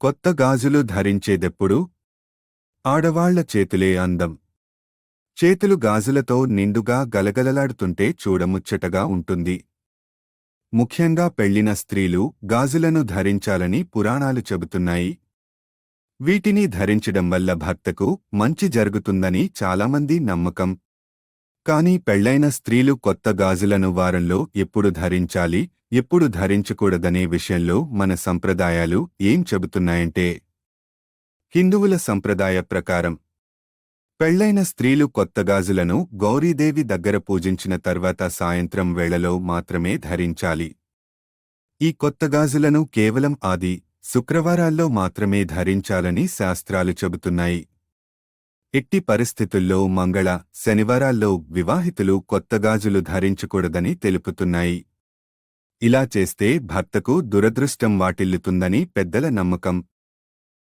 కొత్త గాజులు ధరించేదెప్పుడు? ఆడవాళ్ళ చేతులే అందం. చేతులు గాజులతో నిండుగా గలగలలాడుతుంటే చూడముచ్చటగా ఉంటుంది. ముఖ్యంగా పెళ్ళిన స్త్రీలు గాజులను ధరించాలని పురాణాలు చెబుతున్నాయి. వీటిని ధరించడం వల్ల భర్తకు మంచి జరుగుతుందని చాలామంది నమ్మకం. కాని పెళ్ళైన స్త్రీలు కొత్త గాజులను వారంలో ఎప్పుడు ధరించాలి? ఎప్పుడు ధరించకూడదనే విషయంలో మన సంప్రదాయాలు ఏం చెబుతున్నాయంటే హిందువుల సంప్రదాయ ప్రకారం. పెళ్ళైన స్త్రీలు కొత్త గాజులను గౌరీదేవి దగ్గర పూజించిన తర్వాత సాయంత్రం వేళలో మాత్రమే ధరించాలి. ఈ కొత్త గాజులను కేవలం ఆది శుక్రవారాల్లో మాత్రమే ధరించాలని శాస్త్రాలు చెబుతున్నాయి. ఎట్టి పరిస్థితుల్లో మంగళ శనివారాల్లో వివాహితులు కొత్త గాజులు ధరించకూడదని తెలుపుతున్నాయి. ఇలా చేస్తే భర్తకు దురదృష్టం వాటిల్లుతుందని పెద్దల నమ్మకం.